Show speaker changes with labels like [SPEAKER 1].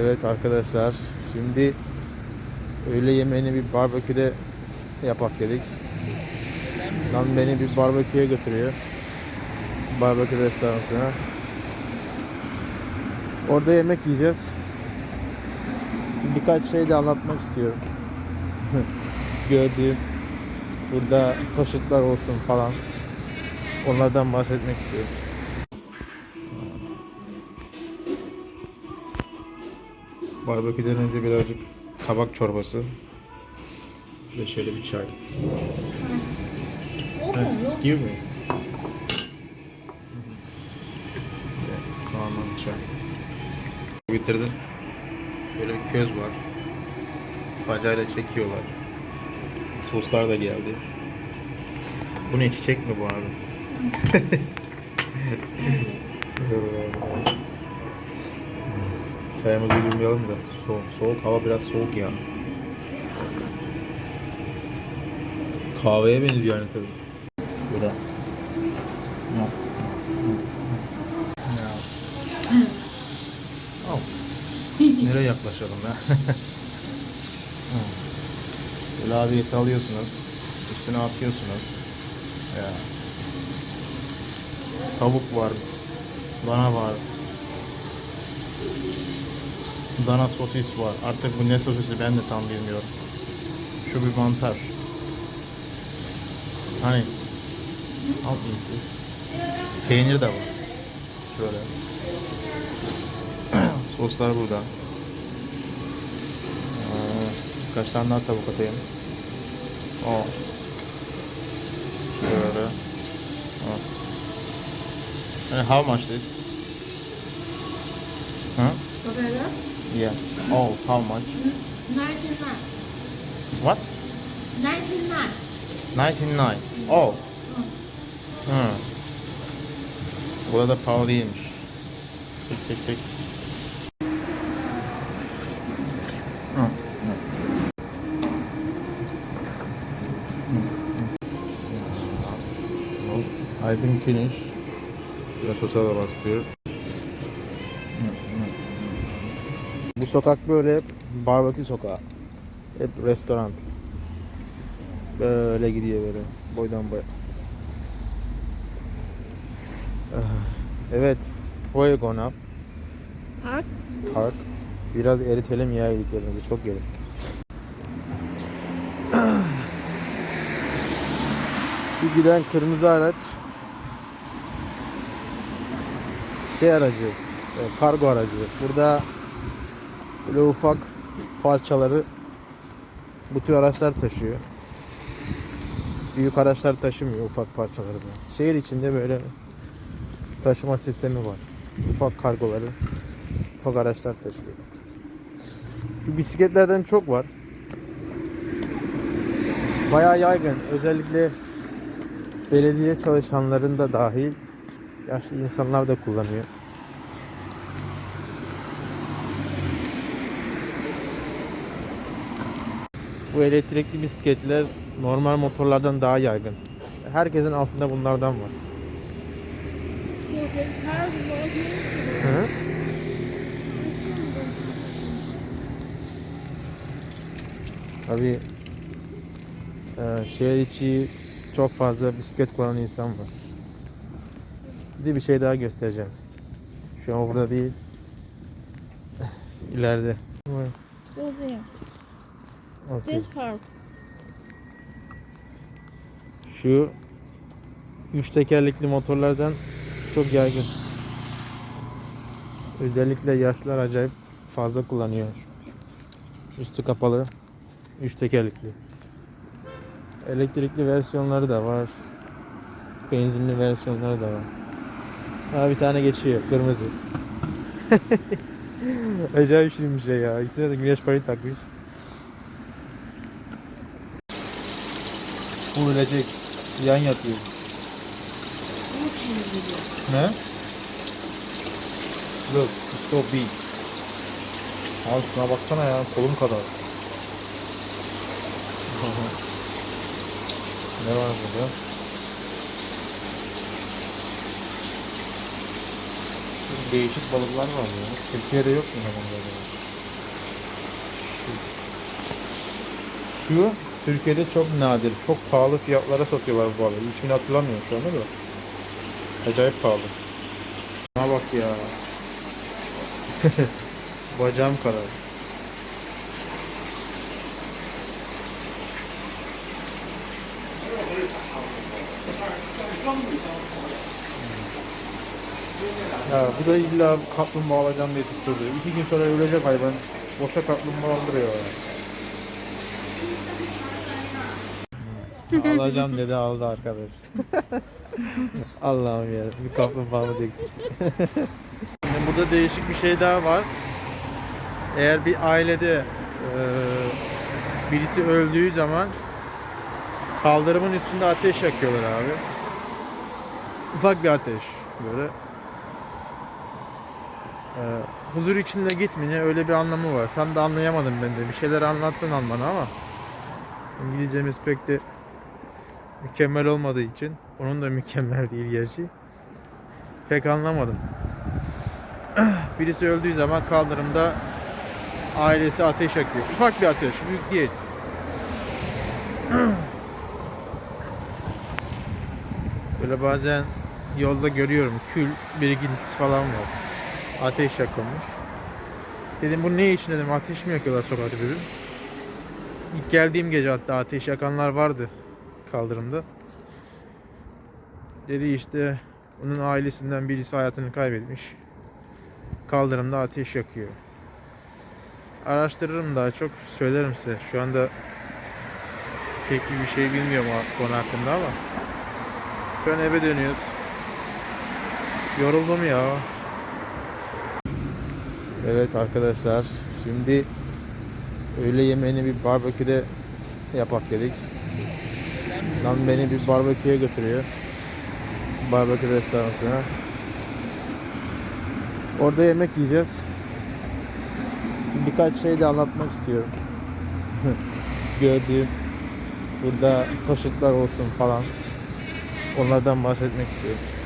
[SPEAKER 1] Evet arkadaşlar şimdi öğle yemeğini bir barbeküde yapak dedik. Lan beni bir barbeküye götürüyor. Barbekü restoranına. Orada yemek yiyeceğiz. Birkaç şey de anlatmak istiyorum. Gördüğüm burada taşıtlar olsun falan. Onlardan bahsetmek istiyorum. Barbeküden önce birazcık kabak çorbası ve şöyle bir çay.
[SPEAKER 2] Look.
[SPEAKER 1] Give me. Kaan'ın çay. Bitirdim. Böyle bir köz var. Bacayla çekiyorlar. Soslar da geldi. Bu ne çiçek mi bu abi? Çayımızı yudumlayalım da soğuk, soğuk hava biraz soğuk ya. Kahveye benziyor yani tabii. Ya. Al. Nereye yaklaşalım ya? Böyle abi salıyorsunuz. Üstüne atıyorsunuz. Ya. Tavuk var. Dana var. Dana sosis var. Artık bu ne sosisi ben de tam bilmiyorum. Şu bir mantar. Hani mı? Peynir de var. Şöyle. Soslar burada. Aa, Kaç tane daha tavuk atayım. O. Şöyle. O. And how much this? Huh?
[SPEAKER 2] Together,
[SPEAKER 1] Yeah. Oh, how much?
[SPEAKER 2] 99.
[SPEAKER 1] What?
[SPEAKER 2] 99.
[SPEAKER 1] 99. Oh. Hı. Burada pahalıymış. Tek tek tek. Hı, hı. Well, I think finish. Biraz sosa da bastırıyor. Sokak böyle barbekü sokağı. Hep restoran. Böyle gidiyor böyle boydan boya. Ah, Evet. Up?
[SPEAKER 2] Park.
[SPEAKER 1] Park. Biraz eritelim ya yediklerimizi. Çok yedik. Şu giden kırmızı araç şey aracı, e, kargo aracı. Burada böyle ufak parçaları bu tür araçlar taşıyor. Büyük araçlar taşımıyor ufak parçaları da. Şehir içinde böyle taşıma sistemi var. Ufak kargoları, ufak araçlar taşıyor. Şu bisikletlerden çok var. Bayağı yaygın. Özellikle belediye çalışanların da dahil yaşlı insanlar da kullanıyor. Bu elektrikli bisikletler normal motorlardan daha yaygın. Herkesin altında bunlardan var. Hı? Tabii e, şehir içi çok fazla bisiklet kullanan insan var. Bir bir şey daha göstereceğim. Şu an burada değil. İleride.
[SPEAKER 2] Go there.
[SPEAKER 1] Okey.
[SPEAKER 2] This park.
[SPEAKER 1] Şu üç tekerlekli motorlardan çok yaygın. Özellikle yaşlılar acayip fazla kullanıyor. Üstü kapalı, üç tekerlekli. Elektrikli versiyonları da var. Benzinli versiyonları da var. Ha bir tane geçiyor, kırmızı. acayip şirin bir şey ya. İkisine de güneş paneli takmış. Bu ölecek. Yan yatıyor. Ne? Look, it's so big. Abi şuna baksana ya, kolum kadar. ne var burada? Değişik balıklar var ya. Türkiye'de yok mu bunlar? Şu Türkiye'de çok nadir. Çok pahalı fiyatlara satıyorlar bu balığı. İsmini hatırlamıyorum şu anda da. Acayip pahalı. Buna bak ya. Bacağım karar. Ya bu da illa kaplumbağa alacağım diye tutturdu. İki gün sonra ölecek hayvan. Boşa kaplumbağa aldırıyor ya. Alacağım dedi aldı arkadaş. Allah'ım ya bir kaplumbağamız eksik. Şimdi burada değişik bir şey daha var. Eğer bir ailede eee, birisi öldüğü zaman kaldırımın üstünde ateş yakıyorlar abi. Ufak bir ateş böyle. Eee, huzur içinde gitmeye öyle bir anlamı var. Tam da anlayamadım ben de. Bir şeyler anlattın Alman ama İngilizcemiz pek de mükemmel olmadığı için onun da mükemmel değil gerçi. Pek anlamadım. Birisi öldüğü zaman kaldırımda ailesi ateş yakıyor. Ufak bir ateş, büyük değil. Böyle bazen yolda görüyorum kül birikintisi falan var. Ateş yakılmış. Dedim bu ne için dedim ateş mi yakıyorlar sokakta dedim. İlk geldiğim gece hatta ateş yakanlar vardı kaldırımda. Dedi işte onun ailesinden birisi hayatını kaybetmiş. Kaldırımda ateş yakıyor. Araştırırım daha çok söylerim size. Şu anda pek bir şey bilmiyorum konu hakkında ama. Şu an eve dönüyoruz. Yoruldum ya. Evet arkadaşlar şimdi öğle yemeğini bir barbeküde yapak dedik. Lan beni bir barbeküye götürüyor. Barbekü restoranına. Orada yemek yiyeceğiz. Birkaç şey de anlatmak istiyorum. Gördüğüm burada taşıtlar olsun falan. Onlardan bahsetmek istiyorum.